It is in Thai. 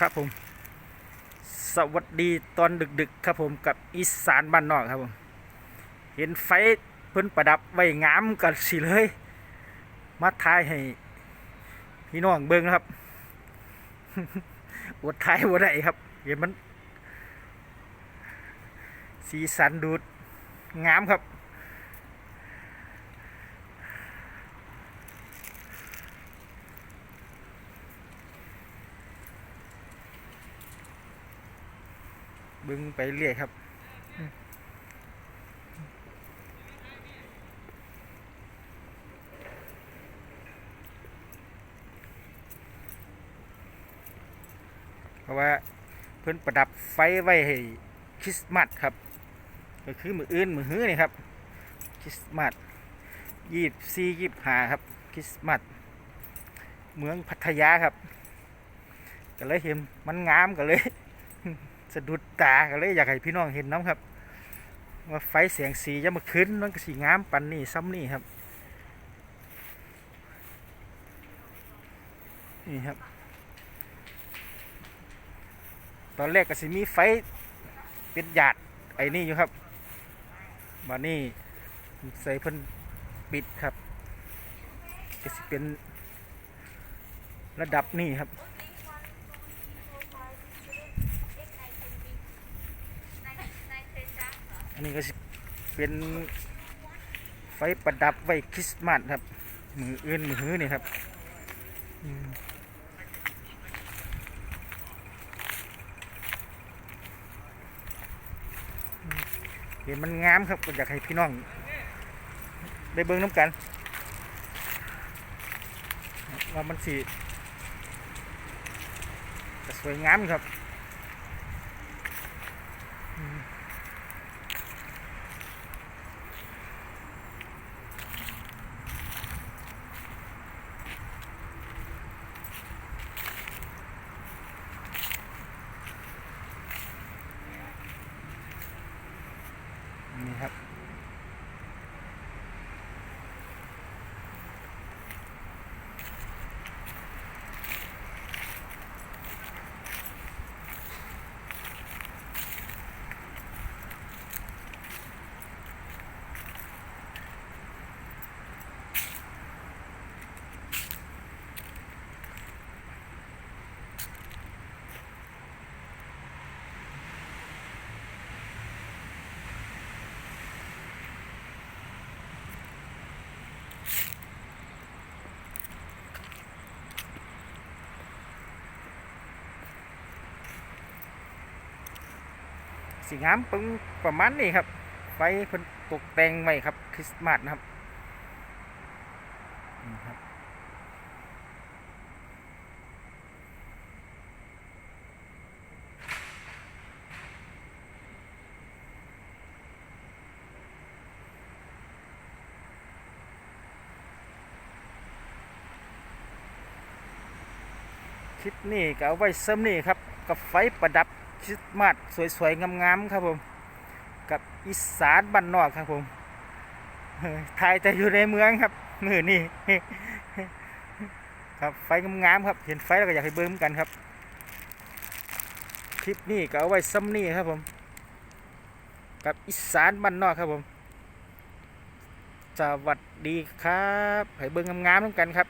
ครับผม สวัสดีตอนดึกๆ ครับผมกับอีสานบ้านนอกครับผม เห็นไฟเพิ่นประดับไว้งามกันสิเลย มาทายให้พี่น้องเบิ่งนะครับอดทายบ่ได้ครับ เห็นมัน สีสันดูดงามครับ บึงไปเรื่อยครับเพราะว่าเพิ่อนประดับไฟไว้ให้คริสต์มาสครับก็คือมืออื่นมือฮื้อนี่ครับคริสต์มาสยี่สี่ยี่ห้าครับคริสต์มาสเมืองพัทยาครับ ก็เลยเห็นมันงามก็เลย สะดุดตาก็เลยอยากให้พี่น้องเห็นน้ำครับ ว่าไฟแสงสีจะมาขึ้นมันก็สีงามปันนี่ซ้ำนี่ครับนี่ครับ ตอนแรกก็สิมีไฟเป็นหยาดไอ้นี่อยู่ครับมานี่ใส่เพิ่นปิดครับก็สิเป็นระดับนี่ครับ นนี้ก็เป็นไฟประดับไว้คริสต์มาสครับ มืออื่นมือนี่ครับเห็นมันงามครับก็อยากให้พี่น้อง ได้เบิ่งน้ำกัน ว่ามันสีสวยงามครับ นี่ครับ สีงามปึงประมาณนี้ครับไฟเพิ่นตกแต่งไว้ครับคริสต์มาสนะครับนี่ครับคลิปนี้ก็เอาไว้ซ้ำนี่ครับกับไฟประดับ คริสต์มาสสวยๆงามๆครับผม กับอีสานบ้านนอกครับผมเฮ้ยถ่ายแต่อยู่ในเมืองครับมือนี่ครับไฟงามๆครับ เห็นไฟแล้วก็อยากให้เบิ้มกันครับ คลิปนี้ก็เอาไว้ซ้ำนี่ครับผม กับอีสานบ้านนอกครับผม สวัสดีครับ ให้เบิ้งงามๆกันครับ